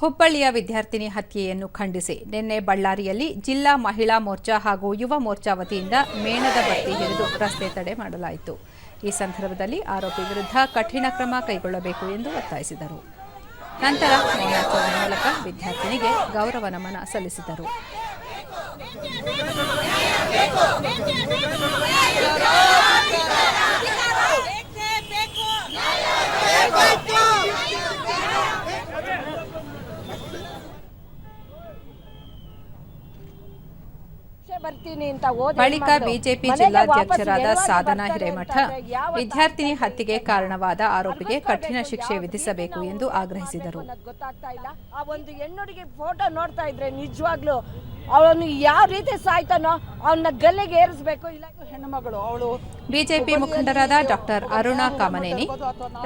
ಹುಬ್ಬಳ್ಳಿಯ ವಿದ್ಯಾರ್ಥಿನಿ ಹತ್ಯೆಯನ್ನು ಖಂಡಿಸಿ. ನಿನ್ನೆ ಬಳ್ಳಾರಿಯಲ್ಲಿ ಜಿಲ್ಲಾ ಮಹಿಳಾ ಮೋರ್ಚಾ ಹಾಗೂ ಯುವ ಮೋರ್ಚಾ ವತಿಯಿಂದ ಮೇಣದ ಬತ್ತಿ ಹಿಡಿದು ರಸ್ತೆ ತಡೆ ಮಾಡಲಾಯಿತು. ಈ ಸಂದರ್ಭದಲ್ಲಿ ಆರೋಪಿ ವಿರುದ್ಧ ಕಠಿಣ ಕ್ರಮ ಕೈಗೊಳ್ಳಬೇಕು ಎಂದು ಒತ್ತಾಯಿಸಿದರು. ನಂತರ ಮೂಲಕ ವಿದ್ಯಾರ್ಥಿನಿಗೆ ಗೌರವ ನಮನ ಸಲ್ಲಿಸಿದರು. ಬಳಿಕ ಬಿಜೆಪಿ ಜಿಲ್ಲಾಧ್ಯಕ್ಷರಾದ ಸಾಧನಾ ಹಿರೇಮಠ. ವಿದ್ಯಾರ್ಥಿನಿ ಹತ್ಯೆಗೆ ಕಾರಣವಾದ ಆರೋಪಿಗೆ ಕಠಿಣ ಶಿಕ್ಷೆ ವಿಧಿಸಬೇಕು ಎಂದು ಆಗ್ರಹಿಸಿದರು ಗೊತ್ತಾಗ್ತಾ ಇಲ್ಲ ಆ ಒಂದು ಹೆಣ್ಣುಡಿಗೆ ಫೋಟೋ ನೋಡ್ತಾ ಇದ್ರೆ ನಿಜವಾಗ್ಲು ಅವನು ಯಾವ ರೀತಿ ಸಾಯ್ತಾನೋ ಅವನ್ನ ಗಲ್ಲಿಗೆ ಏರಿಸಬೇಕು? ಇಲ್ಲ ಹೆಣ್ಣುಮಗಳು ಅವಳು ಬಿಜೆಪಿ ಮುಖಂಡರಾದ ಡಾಕ್ಟರ್ ಅರುಣಾ ಕಾಮನೇನಿ.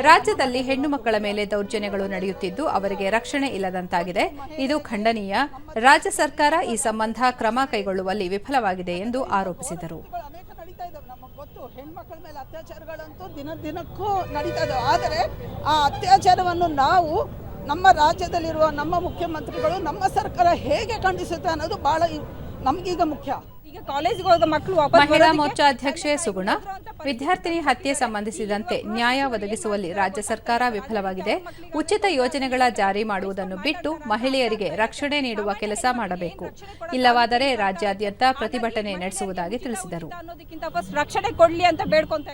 ರಾಜ್ಯದಲ್ಲಿ ಹೆಣ್ಣು ಮಕ್ಕಳ ಮೇಲೆ ದೌರ್ಜನ್ಯಗಳು ನಡೆಯುತ್ತಿದ್ದು ಅವರಿಗೆ ರಕ್ಷಣೆ ಇಲ್ಲದಂತಾಗಿದೆ. ಇದು ಖಂಡನೀಯ. ರಾಜ್ಯ ಸರ್ಕಾರ ಈ ಸಂಬಂಧ ಕ್ರಮ ಕೈಗೊಳ್ಳುವಲ್ಲಿ ವಿಫಲವಾಗಿದೆ ಎಂದು ಆರೋಪಿಸಿದರು. ಗೊತ್ತು ಹೆಣ್ಮಕ್ಳ ಮೇಲೆ ಅತ್ಯಾಚಾರಗಳಂತೂ ದಿನ ದಿನಕ್ಕೂ ನಡೀತದೆ ಇದಾವೆ ಆದರೆ ಆ ಅತ್ಯಾಚಾರವನ್ನು ನಾವು ನಮ್ಮ ರಾಜ್ಯದಲ್ಲಿರುವ ನಮ್ಮ ಮುಖ್ಯಮಂತ್ರಿಗಳು ನಮ್ಮ ಸರ್ಕಾರ ಹೇಗೆ ಖಂಡಿಸುತ್ತೆ ಅನ್ನೋದು ಬಹಳ ನಮಗೀಗ ಮುಖ್ಯ ಈಗ ಕಾಲೇಜಿಗೆ ಹೋದ ಮಕ್ಕಳು ಮಹಿಳಾ ಮೋರ್ಚಾ ಅಧ್ಯಕ್ಷೆ ಸುಗುಣ ವಿದ್ಯಾರ್ಥಿನಿ ಹತ್ಯೆ ಸಂಬಂಧಿಸಿದಂತೆ ನ್ಯಾಯ ಒದಗಿಸುವಲ್ಲಿ ರಾಜ್ಯ ಸರ್ಕಾರ ವಿಫಲವಾಗಿದೆ ಉಚಿತ ಯೋಜನೆಗಳ ಜಾರಿ ಮಾಡುವುದನ್ನು ಬಿಟ್ಟು ಮಹಿಳೆಯರಿಗೆ ರಕ್ಷಣೆ ನೀಡುವ ಕೆಲಸ ಮಾಡಬೇಕು ಇಲ್ಲವಾದರೆ ರಾಜ್ಯಾದ್ಯಂತ ಪ್ರತಿಭಟನೆ ನಡೆಸುವುದಾಗಿ ತಿಳಿಸಿದರು ಅನ್ನೋದಕ್ಕಿಂತ ಫಸ್ಟ್ ರಕ್ಷಣೆ ಕೊಡಲಿ ಅಂತ ಬೇಡ್ಕೊಂತ